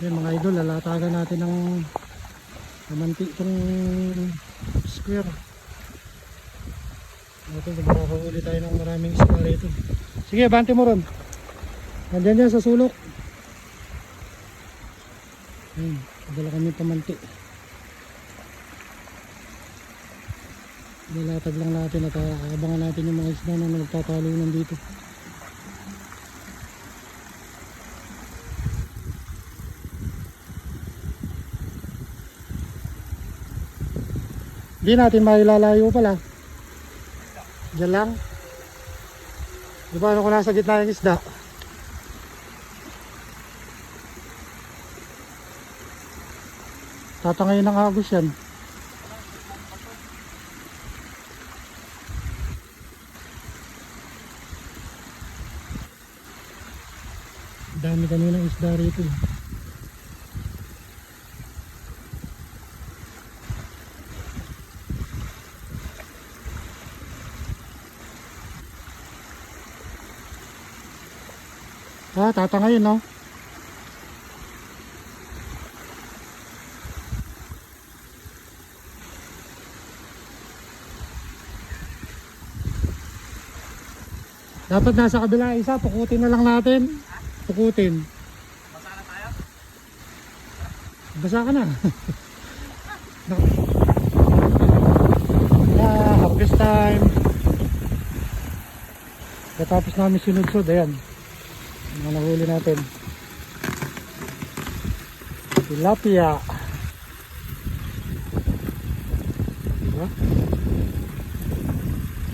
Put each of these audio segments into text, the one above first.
Yan mga idol, lalatagan natin ng namanti itong square. Natin kung makakahuli tayo ng maraming isda rito. Sige, bante mo ron. Nandyan yan sa sulok. Ayun, padala kami pamanti. Nilatag lang natin at aabangan natin yung mga isda na nagtatalunan dito. Hindi natin mailalayo pala. Diyan lang. Di ba ano nasa gitna yung isda? Tatangayin ng agos yan. Dami kanina isda rito. eh. Ah, tatangayin no? Dapat nasa kabila isa, tukutin na lang natin. Tukutin. Basa na tayo? Basa ka na. yeah, harvest time. Katapos namin sinudsod, ayan. Mga nahuli natin. Tilapia. Diba?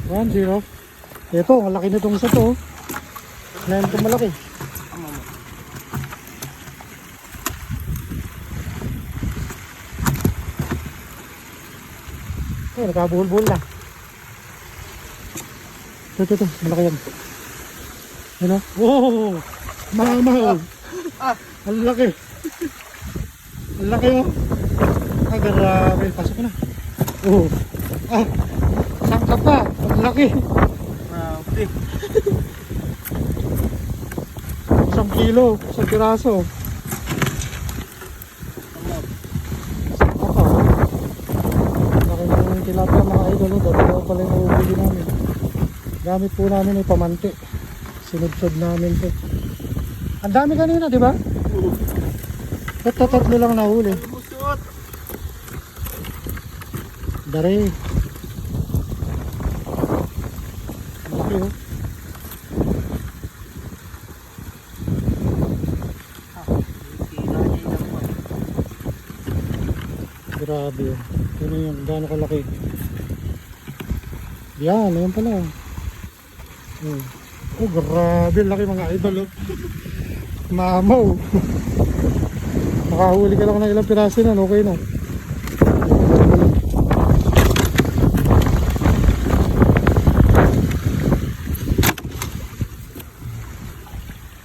One zero. Ito, ang laki nitong isa to. Ngayon ito malaki. Mo. Oh, nakabuhol-buhol na. Ito, ito, ito. Malaki yan. Ano? Wow! Mamaw! Ah! Ang laki! Ang laki oh! Ah, grabe. Pasok na. Oh! Ah! Saan ka pa? Ang laki! Grabe. Isang kilo. Isang piraso. Tama. Ako. Laki ng tilapia mga idol. Dalawa pala yung nahuli namin. Gamit po namin ay pamanti. Sinudsod namin to. Ang dami kanina, di ba? Ito tatlo lang nahuli. Lumusot. Dari. Laki oh. Grabe oh. Ano yun? Gaano kalaki? Yan, ayan pala. Oh, oh grabe. Laki mga idol oh. Mamaw. Makahuli ka lang ng ilang piraso na, okay na.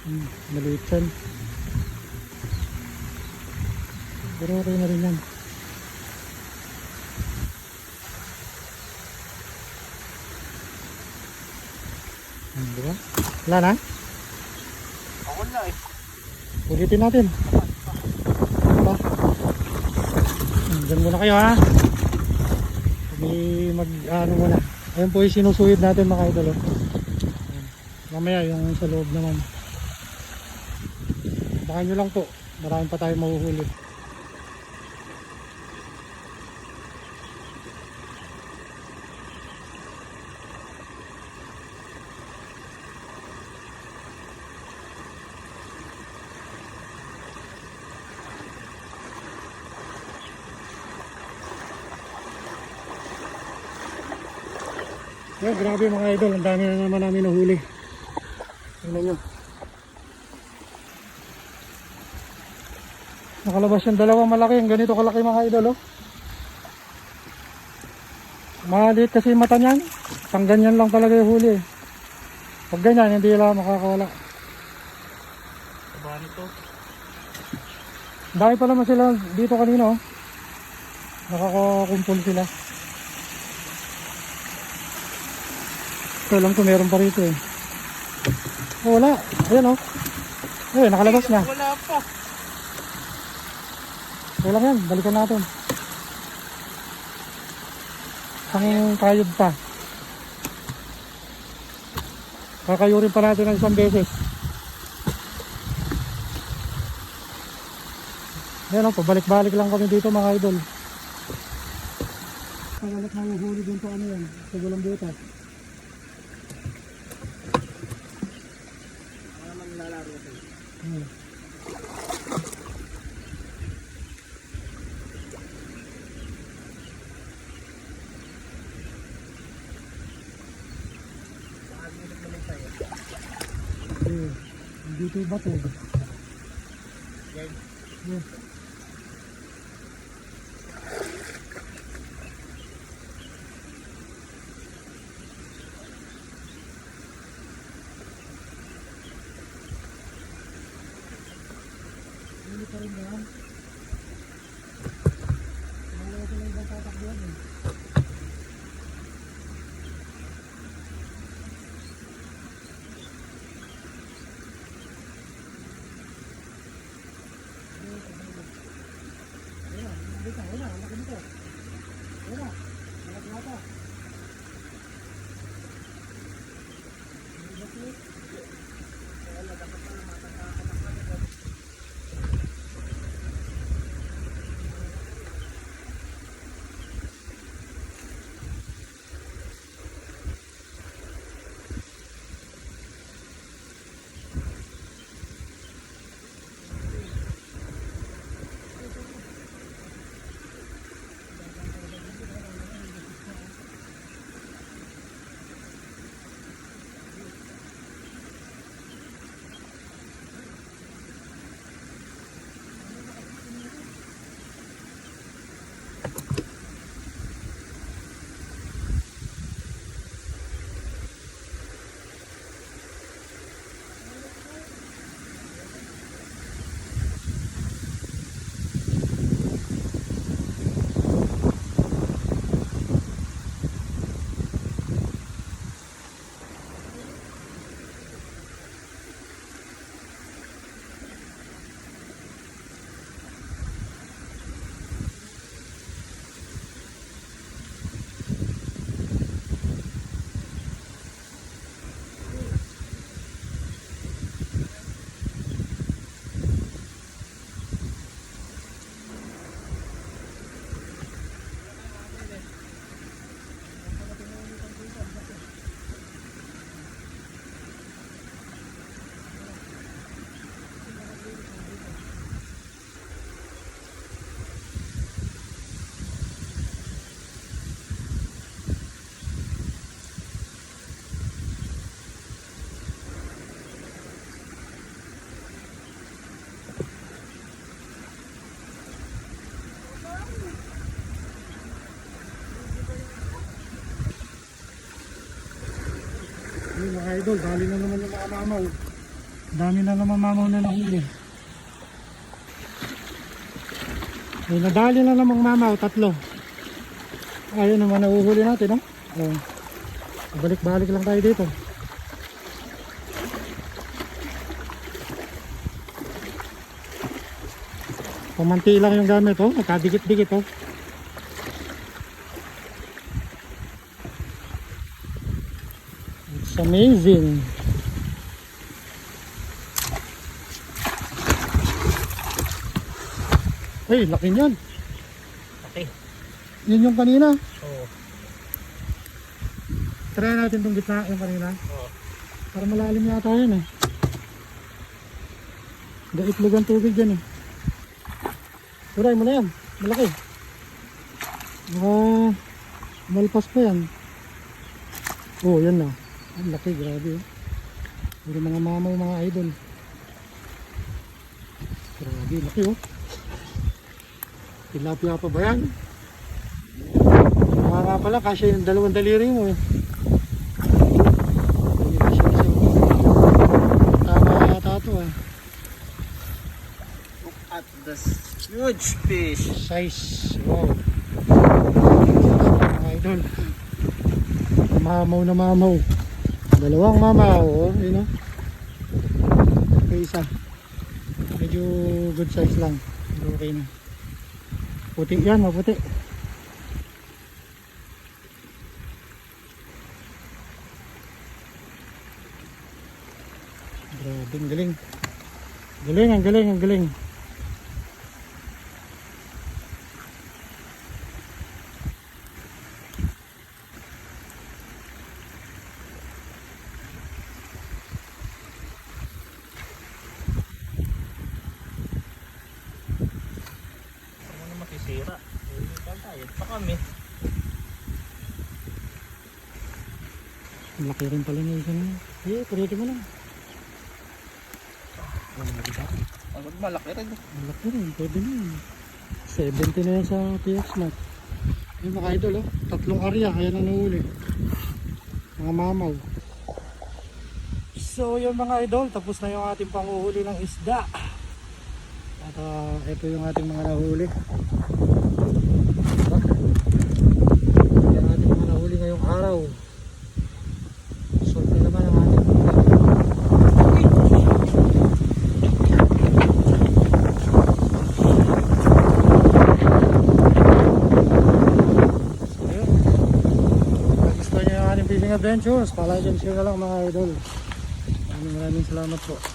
Hmm, maliit yan. Pero okay na rin yan. Hmm, di ba? Wala na? Ulitin natin. Pa. Hmm, Diyan muna kayo ha. Kami mag ano muna. Ayun po yung sinusuyod natin mga idol. Oh. Mamaya yung sa loob naman. Baka nyo lang po. Marami pa tayong mahuhuli. Yan, grabe mga idol. Ang dami na naman namin nahuli. Tingnan nyo. Nakalabas yung dalawang malaki. Ang ganito kalaki mga idol. Oh. Maliit kasi yung mata niyan. Pang ganyan lang talaga yung huli. eh. Pag ganyan, hindi lang makakawala. Diba nito? Dahil pa naman sila dito kanina. Oh. Nakakakumpul sila. Ito lang ko meron pa rito eh. Oh, wala. Ayan oh. Ayun, nakalabas na. Wala pa. Lang yan, balikan natin. Ang kayod pa. Kakayurin pa natin ng isang beses. Yan o, pabalik-balik lang kami dito mga idol. Pagalit na uhuli dito ano yan, sa walang butas. Ano naman lalaro ito? Hmm. Eh, dito yung bato. Yan. Yeah. Idol, dali na naman yung mga mamaw. Dami na naman mamaw na nahuli. Ay, nadali na namang mamaw, tatlo. Ayun naman nahuhuli natin, no? Oh. Balik-balik lang tayo dito. Pamanti lang yung gamit, oh. Nakadikit-dikit, oh. Amazing. Hey, laki niyan. Okay. Yun yung kanina. Oo. Try natin itong gitna yung kanina. Oo. Para malalim yata yun eh. Gaitlog ang tubig dyan eh. Turay mo na yan. Malaki. Ah, malpas pa yan. Oh, yan na. Ang laki, grabe oh. Puro mga mamaw, mga idol. Grabe, laki oh. Tilapia pa ba yan? Mga nga pala, kasi yung dalawang daliri mo eh. Isa. Tama yata ito eh. Look at the huge fish. Size. Wow. Mga idol. Mamaw na mamaw. Dalawang mamaw. Oh, yun oh. Okay, isa. Medyo good size lang. Pero Okay na. Puti yan, maputi. Grabe, ang galing. Galing, ang galing, ang galing. Ano na masisira? Eh, tayo pa kami. Ang laki rin pala ng isa na. Eh, pwede mo lang. Pag malaki rin. Ang laki rin, pwede na yun. 70 na yan sa PX Mat. Yung mga idol, oh. tatlong area, kaya na nahuli. Mga mamaw. So yun mga idol, tapos na yung ating panguhuli ng isda. At uh, ito yung ating mga nahuli. Yung ating mga nahuli ngayong araw. Solve na naman ang ating Ayun. Kung adventures, and share na lang mga idol. Maraming maraming salamat po.